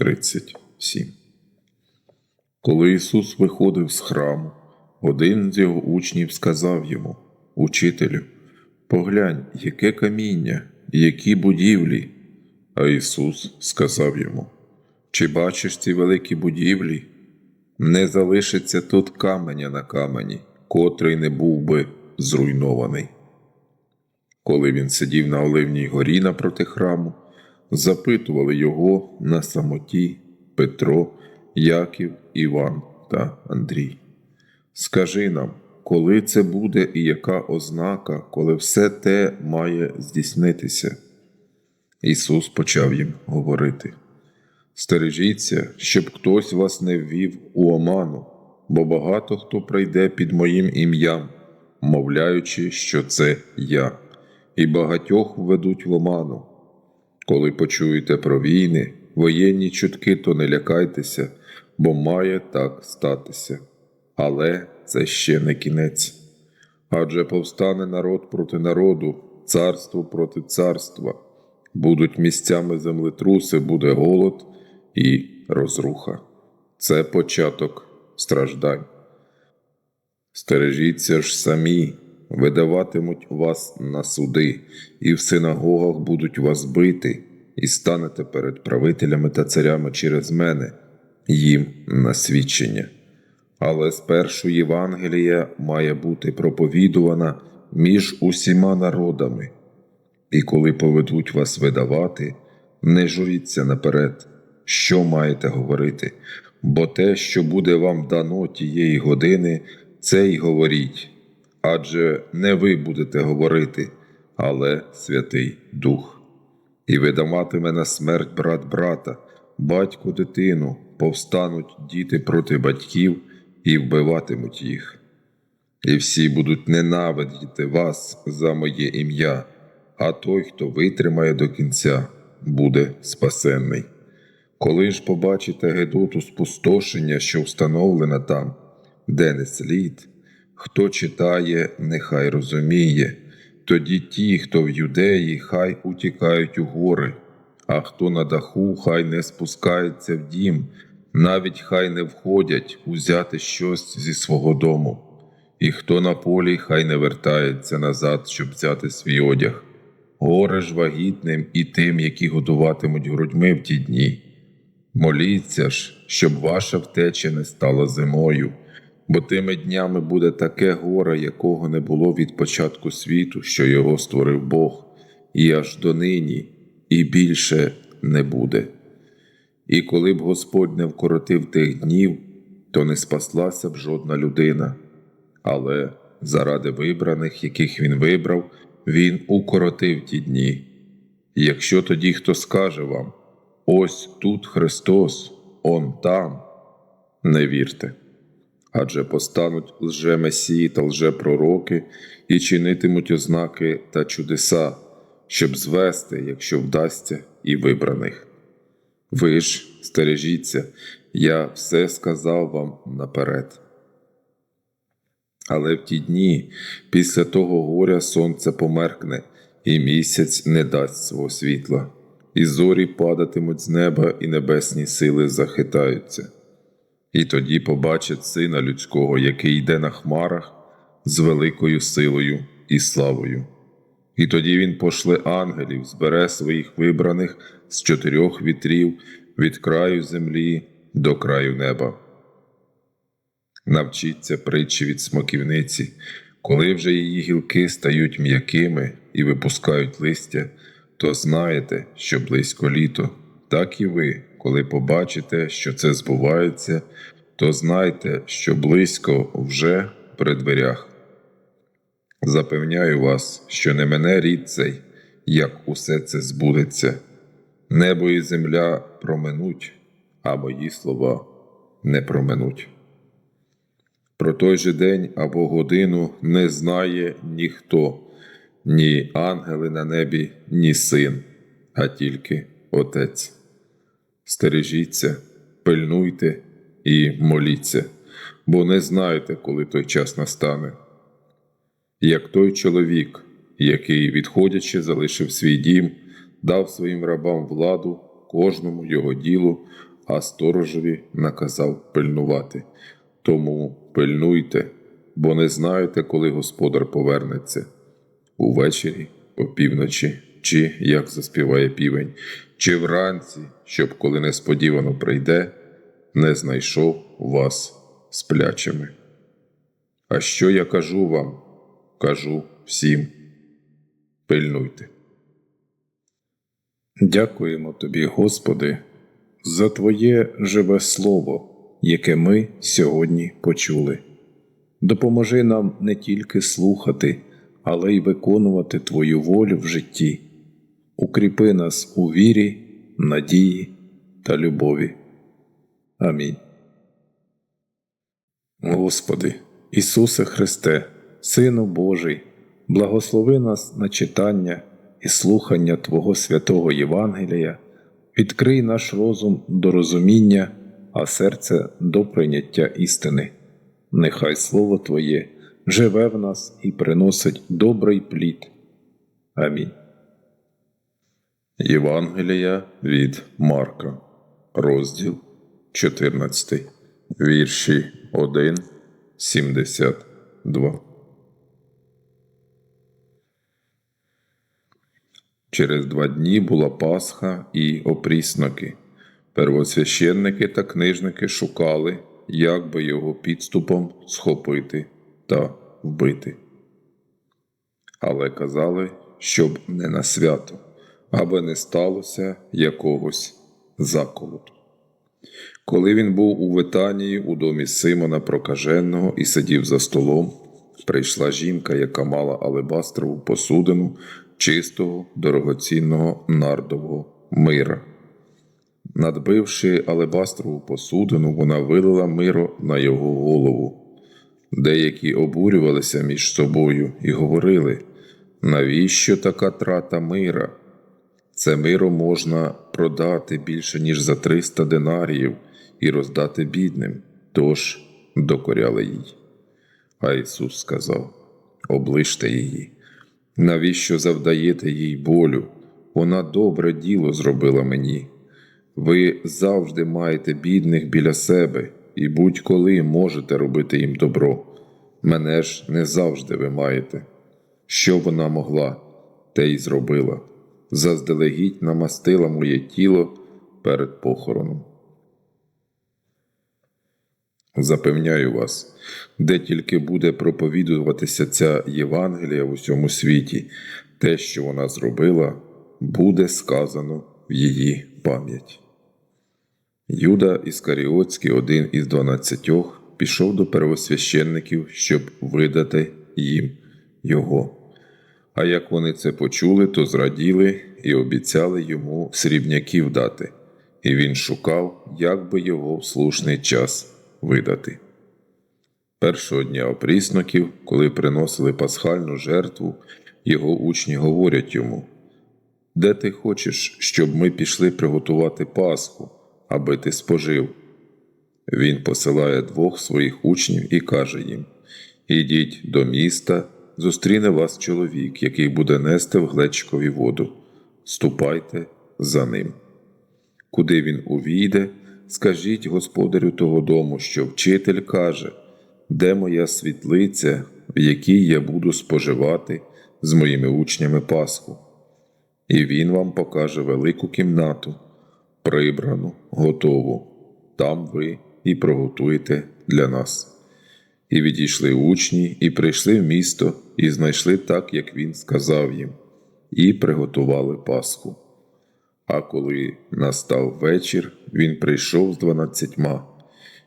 37. Коли Ісус виходив з храму, один з його учнів сказав йому, Учителю, поглянь, яке каміння, які будівлі. А Ісус сказав йому, Чи бачиш ці великі будівлі? Не залишиться тут каменя на камені, котрий не був би зруйнований. Коли він сидів на Оливній горі напроти храму, запитували його на самоті Петро, Яків, Іван та Андрій. Скажи нам, коли це буде і яка ознака, коли все те має здійснитися? Ісус почав їм говорити. Стережіться, щоб хтось вас не ввів у оману, бо багато хто прийде під моїм ім'ям, мовляючи, що це я, і багатьох введуть в оману. Коли почуєте про війни, воєнні чутки, то не лякайтеся, бо має так статися. Але це ще не кінець. Адже повстане народ проти народу, царство проти царства, будуть місцями землетруси, буде голод і розруха. Це початок страждань. Стережіться ж самі, видаватимуть вас на суди, і в синагогах будуть вас бити, і станете перед правителями та царями через мене, їм на свідчення. Але спершу Євангелія має бути проповідувана між усіма народами, і коли поведуть вас видавати, не журіться наперед, що маєте говорити, бо те, що буде вам дано тієї години, це й говоріть, адже не ви будете говорити, але Святий Дух. І видаватиме на смерть брат брата, батько дитину, повстануть діти проти батьків і вбиватимуть їх. І всі будуть ненавидіти вас за моє ім'я, а той, хто витримає до кінця, буде спасенний. Коли ж побачите Гедоту спустошення, що встановлена там, де не слід, хто читає, нехай розуміє, тоді ті, хто в юдеї, хай утікають у гори, а хто на даху, хай не спускається в дім, навіть хай не входять узяти щось зі свого дому, і хто на полі, хай не вертається назад, щоб взяти свій одяг. Горе ж вагітним і тим, які годуватимуть грудьми в ті дні. Моліться ж, щоб ваша втеча не стала зимою, бо тими днями буде таке горе, якого не було від початку світу, що його створив Бог, і аж донині, і більше не буде. І коли б Господь не вкоротив тих днів, то не спаслася б жодна людина, але заради вибраних, яких він вибрав, він укоротив ті дні. Якщо тоді хто скаже вам, ось тут Христос, Он там, не вірте. Адже постануть лжемесії та лжепророки і чинитимуть ознаки та чудеса, щоб звести, якщо вдасться, і вибраних. Ви ж стережіться, я все сказав вам наперед. Але в ті дні, після того горя сонце померкне, і місяць не дасть свого світла, і зорі падатимуть з неба, і небесні сили захитаються. І тоді побачать сина людського, який йде на хмарах з великою силою і славою. І тоді він пошле ангелів, збере своїх вибраних з чотирьох вітрів від краю землі до краю неба. Навчіться притчі від смоківниці, коли вже її гілки стають м'якими і випускають листя, то знаєте, що близько літо, так і ви, коли побачите, що це збувається, то знайте, що близько вже при дверях. Запевняю вас, що не мене рід цей, як усе це збудеться. Небо і земля проминуть, а мої слова не проминуть. Про той же день або годину не знає ніхто, ні ангели на небі, ні син, а тільки Отець. Стережіться, пильнуйте і моліться, бо не знаєте, коли той час настане. Як той чоловік, який, відходячи, залишив свій дім, дав своїм рабам владу, кожному його ділу, а сторожеві наказав пильнувати. Тому пильнуйте, бо не знаєте, коли господар повернеться увечері, опівночі, чи як заспіває півень, чи вранці, щоб коли несподівано прийде, не знайшов вас сплячими. А що я кажу вам? Кажу всім. Пильнуйте. Дякуємо тобі, Господи, за Твоє живе Слово, яке ми сьогодні почули. Допоможи нам не тільки слухати, але й виконувати Твою волю в житті. Укріпи нас у вірі, надії та любові. Амінь. Господи, Ісусе Христе, Сину Божий, благослови нас на читання і слухання Твого святого Євангелія, відкрий наш розум до розуміння, а серце до прийняття істини. Нехай Слово Твоє живе в нас і приносить добрий плід. Амінь. Євангелія від Марка, розділ 14, вірші 1, 72. Через два дні була Пасха і опрісноки. Первосвященники та книжники шукали, як би його підступом схопити та вбити. Але казали, щоб не на свято, аби не сталося якогось заколоту. Коли він був у Витанії у домі Симона Прокаженого і сидів за столом, прийшла жінка, яка мала алебастрову посудину чистого дорогоцінного нардового мира. Надбивши алебастрову посудину, вона вилила миро на його голову. Деякі обурювалися між собою і говорили, навіщо така трата мира? Це миро можна продати більше, ніж за 300 динаріїв і роздати бідним, тож докоряли їй. А Ісус сказав: оближте її. Навіщо завдаєте їй болю? Вона добре діло зробила мені. Ви завжди маєте бідних біля себе і будь-коли можете робити їм добро. Мене ж не завжди ви маєте. Що вона могла, те й зробила. Заздалегідь намастила моє тіло перед похороном. Запевняю вас, де тільки буде проповідуватися ця Євангелія в усьому світі, те, що вона зробила, буде сказано в її пам'ять. Юда Іскаріотський, один із дванадцятьох, пішов до первосвященників, щоб видати їм його. А як вони це почули, то зраділи і обіцяли йому срібняків дати, і він шукав, як би його в слушний час видати. Першого дня опрісноків, коли приносили пасхальну жертву, його учні говорять йому: Де ти хочеш, щоб ми пішли приготувати Пасху, аби ти спожив? Він посилає двох своїх учнів і каже їм: Ідіть до міста, зустріне вас чоловік, який буде нести в глечкові воду. Ступайте за ним. Куди він увійде, скажіть господарю того дому, що вчитель каже, де моя світлиця, в якій я буду споживати з моїми учнями Пасху. І він вам покаже велику кімнату, прибрану, готову. Там ви і приготуєте для нас. І відійшли учні, і прийшли в місто, і знайшли так, як він сказав їм, і приготували Пасху. А коли настав вечір, він прийшов з дванадцятьма.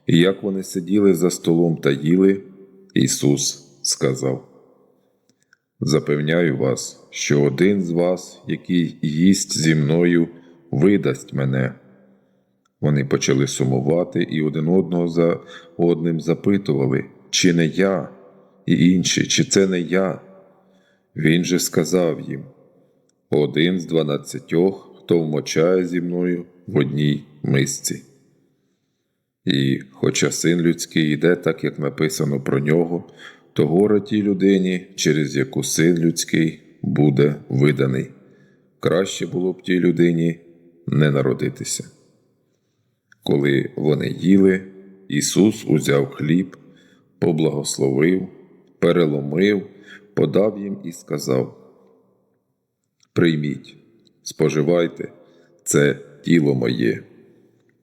І як вони сиділи за столом та їли, Ісус сказав: Запевняю вас, що один з вас, який їсть зі мною, видасть мене. Вони почали сумувати і один одного за одним запитували, чи не я, і інші, чи це не я. Він же сказав їм: один з дванадцятьох, хто вмочає зі мною в одній мисці. І, хоча син людський йде так, як написано про нього, то горе тій людині, через яку син людський буде виданий. Краще було б тій людині не народитися. Коли вони їли, Ісус узяв хліб, поблагословив, переломив, подав їм і сказав: Прийміть, споживайте, це тіло моє.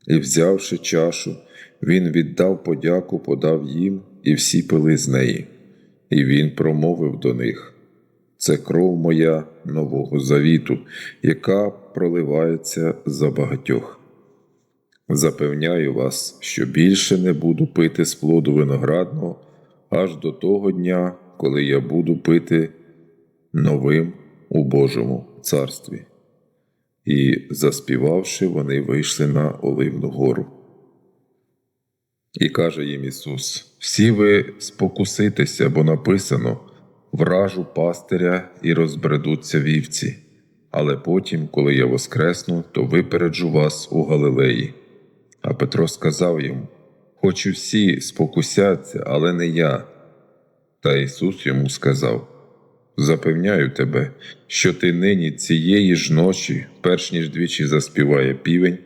І, взявши чашу, він віддав подяку, подав їм, і всі пили з неї. І він промовив до них: Це кров моя нового завіту, яка проливається за багатьох. Запевняю вас, що більше не буду пити з плоду виноградного аж до того дня, коли я буду пити новим у Божому царстві. І, заспівавши, вони вийшли на Оливну гору. І каже їм Ісус: Всі ви спокуситеся, бо написано вражу пастиря і розбредуться вівці. Але потім, коли я воскресну, то випереджу вас у Галилеї. А Петро сказав йому: Хоч і всі спокусяться, але не я. Та Ісус йому сказав: Запевняю тебе, що ти нині цієї ж ночі, перш ніж двічі заспіває півень,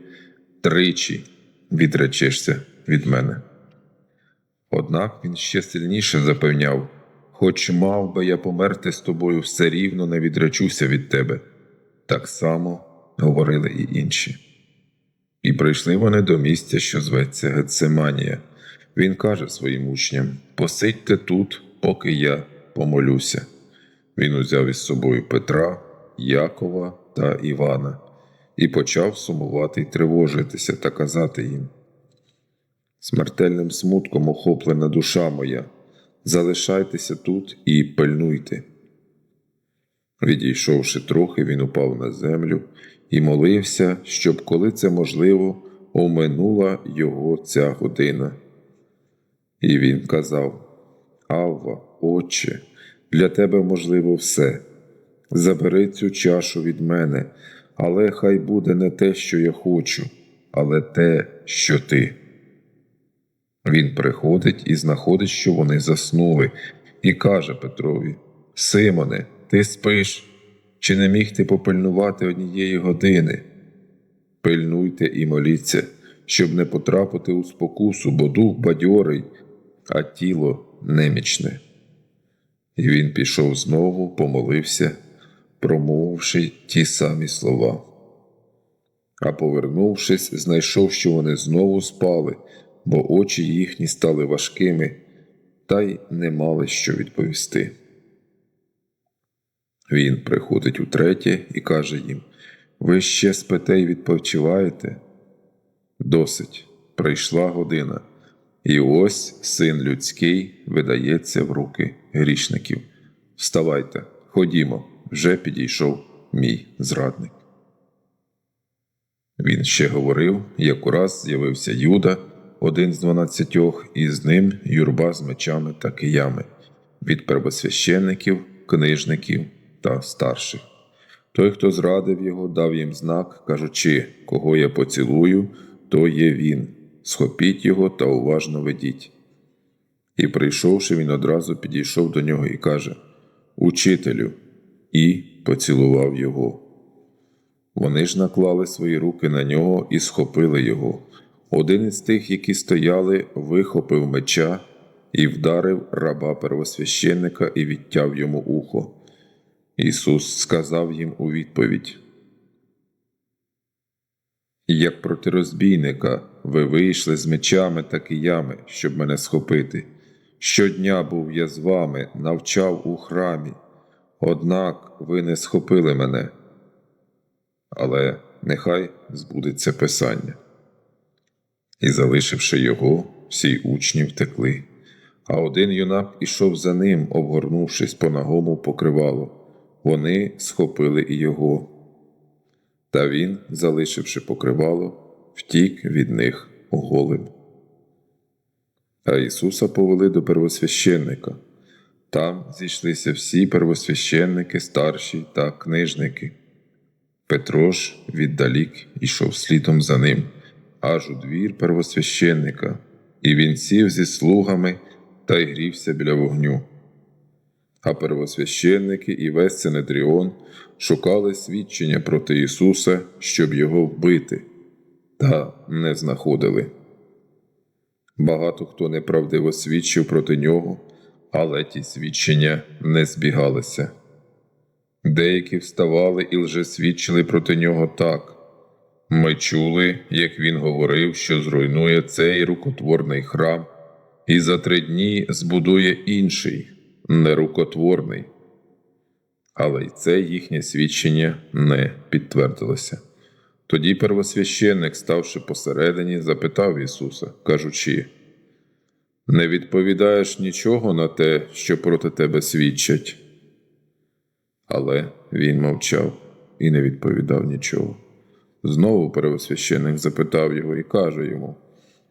тричі відречешся від мене. Однак він ще сильніше запевняв: Хоч мав би я померти з тобою, все рівно не відречуся від тебе. Так само говорили і інші. І прийшли вони до місця, що зветься Гецеманія. Він каже своїм учням: Посидьте тут, поки я помолюся. Він узяв із собою Петра, Якова та Івана і почав сумувати й тривожитися та казати їм: Смертельним смутком охоплена душа моя, залишайтеся тут і пильнуйте. Відійшовши трохи, він упав на землю і молився, щоб, коли це можливо, оминула його ця година. І він казав: Авва, Отче, для тебе можливо все. Забери цю чашу від мене, але хай буде не те, що я хочу, але те, що ти. Він приходить і знаходить, що вони заснули, і каже Петрові: Симоне, ти спиш, чи не міг ти попильнувати однієї години? Пильнуйте і моліться, щоб не потрапити у спокусу, бо дух бадьорий, а тіло немічне. І він пішов знову, помолився, промовивши ті самі слова. А повернувшись, знайшов, що вони знову спали, бо очі їхні стали важкими, та й не мали що відповісти. Він приходить утретє і каже їм: Ви ще спите й відпочиваєте? Досить, прийшла година, і ось син людський видається в руки грішників. Вставайте, ходімо, вже підійшов мій зрадник. Він ще говорив, як ураз з'явився Юда, один з дванадцятьох, і з ним юрба з мечами та киями, від первосвященників, книжників та старших. Той, хто зрадив його, дав їм знак, кажучи, кого я поцілую, то є він. Схопіть його та уважно ведіть. І, прийшовши, він одразу підійшов до нього і каже Учителю, і поцілував його. Вони ж наклали свої руки на нього і схопили його. Один із тих, які стояли, вихопив меча і вдарив раба первосвященника і відтяв йому ухо. Ісус сказав їм у відповідь: Як проти розбійника ви вийшли з мечами та киями, щоб мене схопити. Щодня був я з вами, навчав у храмі, однак ви не схопили мене. Але нехай збудеться Писання. І, залишивши його, всі учні втекли, а один юнак ішов за ним, обгорнувшись по нагому покривало. Вони схопили і його. Та він, залишивши покривало, втік від них голим. А Ісуса повели до первосвященника. Там зійшлися всі первосвященники, старші та книжники. Петро ж віддалік ішов слідом за ним, аж у двір первосвященника, і він сів зі слугами та й грівся біля вогню. А первосвященники і весь Синедріон шукали свідчення проти Ісуса, щоб його вбити, та не знаходили. Багато хто неправдиво свідчив проти нього, але ті свідчення не збігалися. Деякі вставали і лжесвідчили проти нього так. Ми чули, як він говорив, що зруйнує цей рукотворний храм, і за три дні збудує інший, нерукотворний. Але й це їхнє свідчення не підтвердилося. Тоді первосвященник, ставши посередині, запитав Ісуса, кажучи: Не відповідаєш нічого на те, що проти тебе свідчать. Але він мовчав і не відповідав нічого. Знову первосвященик запитав його і каже йому: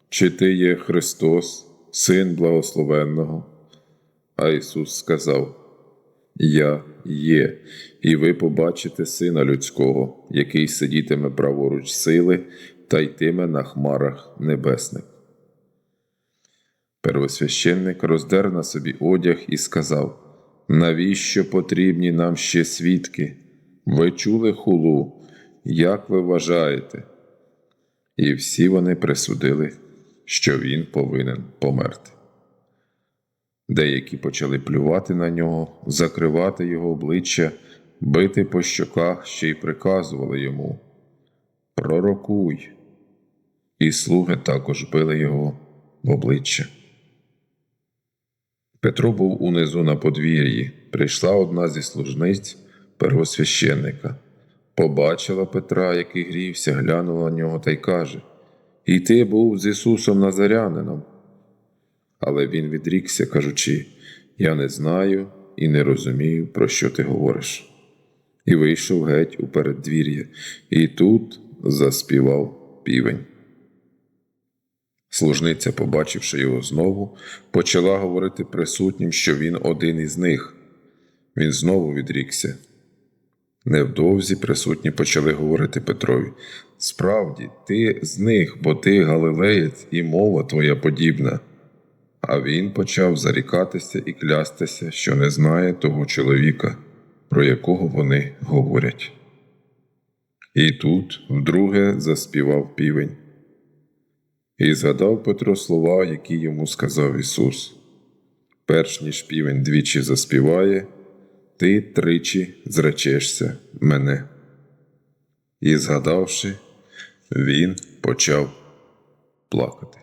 Чи ти є Христос, Син Благословенного? А Ісус сказав: Я є, і ви побачите Сина Людського, який сидітиме праворуч сили та йтиме на хмарах небесних. Первосвященник роздер на собі одяг і сказав: Навіщо потрібні нам ще свідки? Ви чули хулу, як ви вважаєте? І всі вони присудили, що він повинен померти. Деякі почали плювати на нього, закривати його обличчя, бити по щоках ще й приказували йому Пророкуй. І слуги також били його в обличчя. Петро був унизу на подвір'ї. Прийшла одна зі служниць первосвященника. Побачила Петра, який грівся, глянула на нього та й каже: І ти був з Ісусом Назарянином. Але він відрікся, кажучи: Я не знаю і не розумію, про що ти говориш. І вийшов геть у переддвір'я, і тут заспівав півень. Служниця, побачивши його знову, почала говорити присутнім, що він один із них. Він знову відрікся. Невдовзі присутні почали говорити Петрові: Справді, ти з них, бо ти галилеєць, і мова твоя подібна. А він почав зарікатися і клястися, що не знає того чоловіка, про якого вони говорять. І тут вдруге заспівав півень. І згадав Петро слова, які йому сказав Ісус. Перш ніж півень двічі заспіває, ти тричі зречешся мене. І, згадавши, він почав плакати.